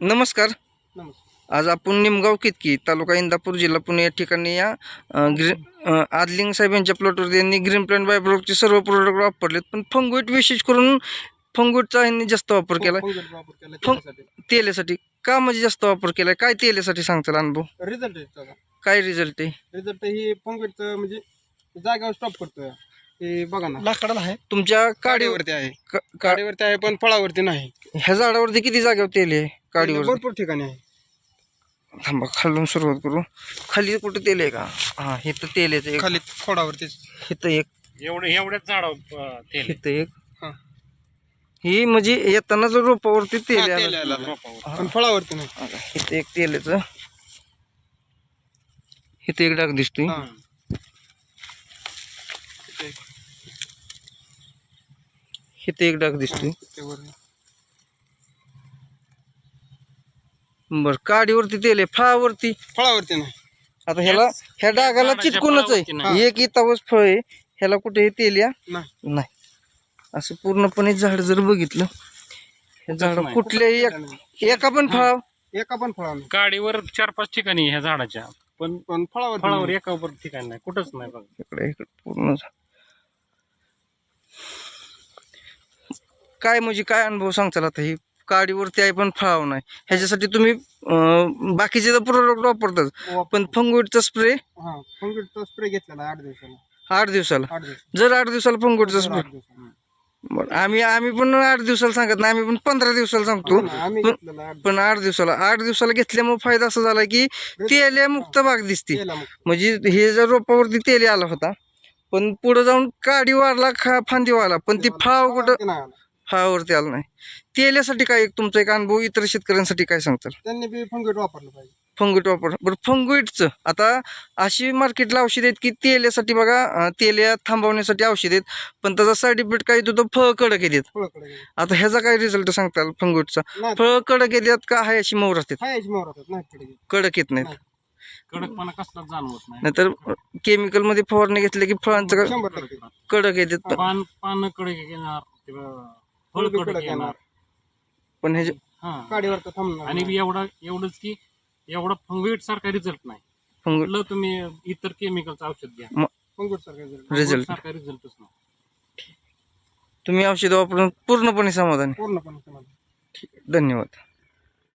नमस्कार. आज आपण निमगाव कितकी तालुका इंदापूर जिल्हा पुणे या ठिकाणी या अ, ग्री अ, आदलिंग साहेब यांच्या प्लॉटवरती यांनी ग्रीन प्लॅन्ट बायप्रोडक्टचे सर्व प्रोडक्ट वापरलेत. पण फंगोईट विशेष करून फंगोईटचा यांनी जास्त वापर केला केला फंग- तेलासाठी. का म्हणजे जास्त वापर केलाय? काय तेलासाठी सांगताल अनुभव? रिझल्ट काय रिझल्ट आहे? रिझल्ट ही फंगसचं म्हणजे जागेवर स्टॉप करतोय. हे बघा ना. लाकडाला आहे. तुमच्या काडीवर. काडीवरती आहे. का- का- काडीवरती आहे पण फळावरती नाही. ह्या झाडावरती किती जागेवर तेल आहे? काडीवर भरपूर ठिकाणी आहे. थांबा खालून सुरुवात करू. खाली कुठं तेल आहे का? हा हे तर तेल आहे एक. खाली खोडावरती इथं एक. एवढं एवढ्याच झाड तेल इथं एक. हा. ही म्हणजे येताना जर रोपावरती तेल हा, आलं. रोपावर. पण फळावरती नाही. आता इथं एक तेलाचं इथं एक डाग दिसतोय. हा. इथं एक डाग दिसतोय. बर काडीवरती तेल आहे फळावरती. फळावरती नाही. आता ह्याला ह्या डागाला चिटकूनच आहे. एक इतावच फळ आहे. ह्याला कुठे तेल या? नाही. नाही. असं पूर्णपणे झाड जर बघितलं हे झाड. कुठल्याही एक- एका पण फळ एका पण फळावर नाही. गाडीवर चार पाच ठिकाणी ह्या झाडाच्या. पण पण फळावर फळावर एका ठिकाणी नाही. कुठंच नाही बघ. इकडे इकडे पूर्ण झा- काय म्हणजे काय अनुभव सांगताल आता? ही काडीवरती आहे पण फळाव नाही. ह्याच्यासाठी तुम्ही अं, बाकीचे तर प्रोडक्ट वापरतात. पण फंगोईटचा स्प्रे? हा फंगसचा स्प्रे घेतलेला आठ दिवसाला. आठ दिवसाला? आठ दिवस जर आठ दिवसाला फंगोईटचा स्प्रे आठ दिवसाला. बरं आम्ही आम्ही पण आठ दिवसाला सांगत नाही आम्ही पण पंधरा दिवसाला सांगतो. हो आम्ही पण- घेतलेला आठ पण आठ दिवसाला. आठ दिवसाला घेतल्यामुळे फायदा असा झाला की तेल्या मुक्त बाग दिसते. मग. म्हणजे हे जर रोपावरती तेल आला होता पण पुढे जाऊन काडी वाढला खा फांदी वाढला पण ती फाव कुठं फळावरती नाही आला. फावावरती आला नाही. तेल्यासाठी काय एक तुमचा एक अनुभव इतर शेतकऱ्यांसाठी काय सांगताल? त्यांनी बी फंगट वापरलं पाहिजे. फंगुईट वापर बरं फंगुईटचं आता अशी मार्केटला औषध आहेत की तेल्यासाठी बघा तेल्या थांबवण्यासाठी औषध आहेत पण त्याचा साईड इफेक्ट काय येतो तो फळ कडक येतात. आता ह्याचा काय रिझल्ट सांगताल फंगुईटचा फळ कडक येतात का आहे अशी मोर असतात. कडक येत. नाहीत. कडकपणा कसलाच जाणवत नाही. नाहीतर केमिकलमध्ये फवारणी घेतली की फळांचं कडक येतात. पण- पान पान कडक येणार येणार. पण ह्याचे हा. काडीवर तर थांबणार आणि एवढा एवढंच की एवढा फंगवेट सारखा रिझल्ट नाही. कुठलं तुम्ही इतर केमिकलचं औषध घ्या. फंगट सारखं result. रिझल्ट सारखा रिझल्टच नाही. तुम्ही औषध वापरून पूर्णपणे समाधानी. पूर्णपणे समाधान. धन्यवाद.